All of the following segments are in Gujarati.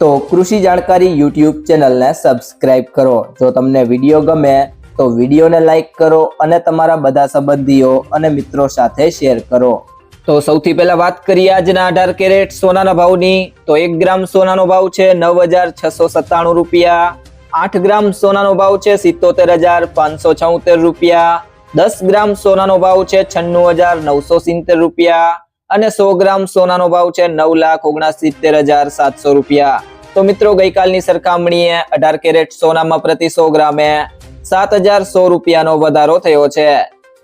તો કૃષિ જાણકારી યુટ્યુબ ચેનલને સબસ્ક્રાઇબ કરો. જો તમને વીડિયો ગમે, તો વિડીયોને લાઇક કરો અને તમારા બધા સંબંધીઓ અને મિત્રો સાથે શેર કરો. તો સૌથી પહેલા વાત કરીએ આજના અઢાર કેરેટ સોનાના ભાવની. તો એક ગ્રામ સોનાનો ભાવ છે નવ હજાર છસો સત્તાણું રૂપિયા. આઠ ગ્રામ સોનાનો ભાવ છે સિત્તોતેર હજાર પાંચસો છોતેર રૂપિયા. દસ ગ્રામ સોનાનો ભાવ છે છન્નું હજાર નવસો સિત્તેર રૂપિયા. અને સો ગ્રામ સોનાનો ભાવ છે નવ લાખ ઓગણસિત્તેર હજાર સાતસો રૂપિયા. તો મિત્રો, ગઈકાલની સરખામણીએ અઢાર કેરેટ સોનામાં પ્રતિ સો ગ્રામે સાત હજાર સો રૂપિયાનો વધારો થયો છે.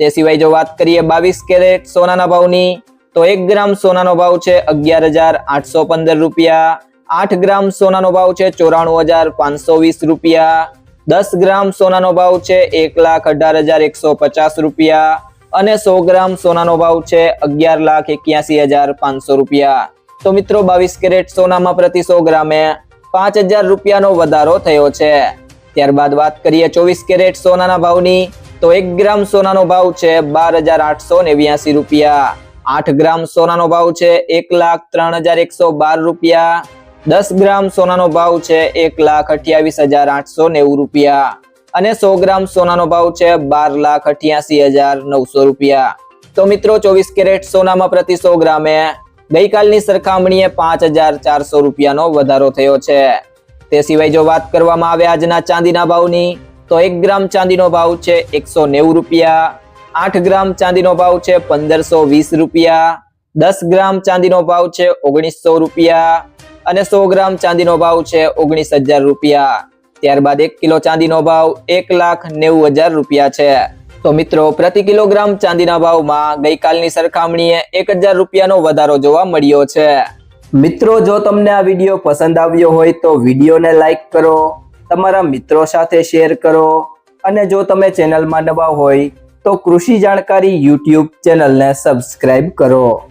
તે સિવાય જો વાત કરીએ બાવીસ કેરેટ સોનાના ભાવની, તો એક ગ્રામ સોનાનો ભાવ છે અગિયાર હજાર આઠસો પંદર રૂપિયા. આઠ ગ્રામ સોનાનો ભાવ છે ચોરાણું હજાર પાંચસો વીસ રૂપિયા. દસ ગ્રામ સોનાનો ભાવ છે એક લાખ અઢાર હજાર એકસો પચાસ રૂપિયા. અને સો ગ્રામ સોનાનો ભાવ છે અગિયાર લાખ એક્યાસી હજાર પાંચસો રૂપિયા. તો મિત્રો, બાવીસ કેરેટ સોનામાં પ્રતિ સો ગ્રામે પાંચ હજાર રૂપિયાનો વધારો થયો છે. ત્યારબાદ વાત કરીએ ચોવીસ કેરેટ સોનાના ભાવની, તો એક ગ્રામ સોનાનો ભાવ છે બાર હજાર આઠસો નેવ્યાસી રૂપિયા. આઠ ગ્રામ સોનાનો ભાવ છે એક લાખ ત્રણ હજાર એકસો બાર રૂપિયા. દસ ગ્રામ સોનાનો ભાવ છે એક લાખ અઠ્યાવીસ હજાર આઠસો નેવું રૂપિયા. અને સો ગ્રામ સોનાનો ભાવ છે બાર લાખ અઠ્યાસી હજાર નવસો રૂપિયા. તો મિત્રો, ચોવીસ કેરેટ સોનામાં પ્રતિ સો ગ્રામે ગઈકાલની સરખામણીએ પાંચ હજાર ચારસો રૂપિયાનો વધારો થયો છે. તે સિવાય જો વાત કરવામાં આવે આજના ચાંદીના ભાવની, તો એક ગ્રામ ચાંદીનો ભાવ છે એકસો નેવું રૂપિયા, આઠ ગ્રામ ચાંદીનો ભાવ છે પંદરસો વીસ રૂપિયા, દસ ગ્રામ ચાંદીનો ભાવ છે ઓગણીસો રૂપિયા અને સો ગ્રામ ચાંદીનો ભાવ છે ઓગણીસ હજાર રૂપિયા. ત્યારબાદ એક કિલો ચાંદીનો ભાવ એક લાખ નેવું હજાર રૂપિયા છે. તો મિત્રો, પ્રતિ કિલોગ્રામ ચાંદીના ભાવમાં ગઈકાલની સરખામણીએ એક હજાર રૂપિયાનો વધારો જોવા મળ્યો છે. મિત્રો, જો તમને આ વીડિયો પસંદ આવ્યો હોય તો વિડીયોને લાઈક કરો, તમારા મિત્રો સાથે શેર કરો અને જો તમે ચેનલમાં નવા હોય તો કૃષિ જાણકારી યુટ્યુબ ચેનલને સબસ્ક્રાઈબ કરો.